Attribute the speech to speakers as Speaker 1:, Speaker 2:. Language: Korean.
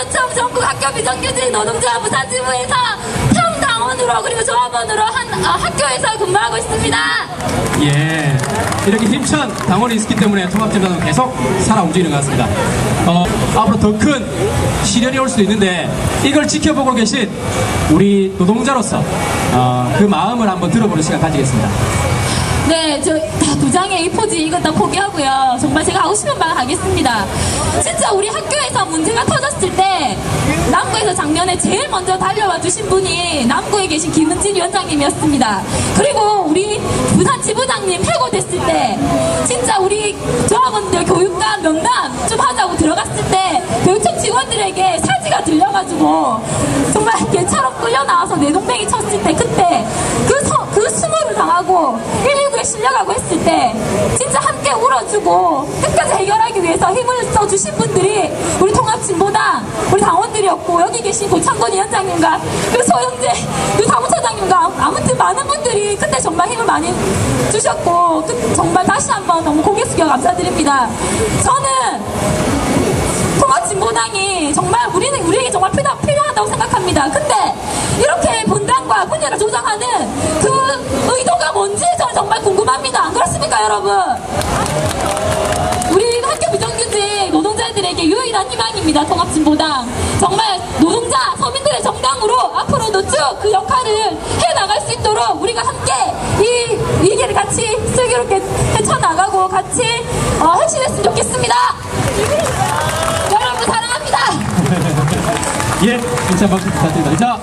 Speaker 1: 학교 비정규직 노동조합 부사지부에서 평당원으로 그리고 조합원으로 한 어, 학교에서 근무하고 있습니다.
Speaker 2: 예. 이렇게 힘찬 당원이 있기 때문에 통합진보당은 계속 살아 움직이는 것 같습니다. 어, 앞으로 더 큰 시련이 올 수도 있는데 이걸 지켜보고 계신 우리 노동자로서 어, 그 마음을 한번 들어보는 시간 가지겠습니다.
Speaker 1: 네, 저 부장의 A4지 이거 다 포기하고요. 정말 제가 하고 싶은 말 하겠습니다. 진짜 우리 학교에서 문제가 터졌을 때 남구에서 작년에 제일 먼저 달려와 주신 분이 남구에 계신 김은진 위원장님이었습니다. 그리고 우리 부산 지부장님 해고됐을 때 진짜 우리 조합원들 교육감 면담 좀 하자고 들어갔을 때 교육청 직원들에게 사지가 들려가지고 정말 개처럼 끌려 나와서 내동댕이 쳤을 때 그때 그, 서, 그 수모를 당하고 119에 실려가고 했을 때 진짜 함께 울어주고 끝까지 해결하기 위해서 힘을 써주신 분들이 우리 통합진보당 우리 당원들이었고 여기 계신 고창건 위원장님과 그 소영재 그 사무처장님과 아무튼 많은 분들이 그때 정말 힘을 많이 주셨고 그 정말 다시 한번 너무 고개 숙여 감사드립니다. 저는 통합진보당이 정말 우리는 우리에게 정말 필요, 필요하다고 생각합니다. 근데 이렇게 분당과 분열을 조장하는 그 의도가 뭔지 저는 정말 궁금합니다. 안 그렇습니까, 여러분? 우리 학교 비정규직 노동자들에게 유일한 희망입니다. 통합진보 당. 정말 노동자, 서민들의 정당으로 앞으로도 쭉 그 역할을 해 나갈 수 있도록 우리가 함께 이 위기를 같이 슬기롭게 헤쳐나가고 같이 어, 핵심했으면 좋겠습니다. 여러분 사랑합니다.
Speaker 2: 예, 인사 박수 부탁드립니다. 자,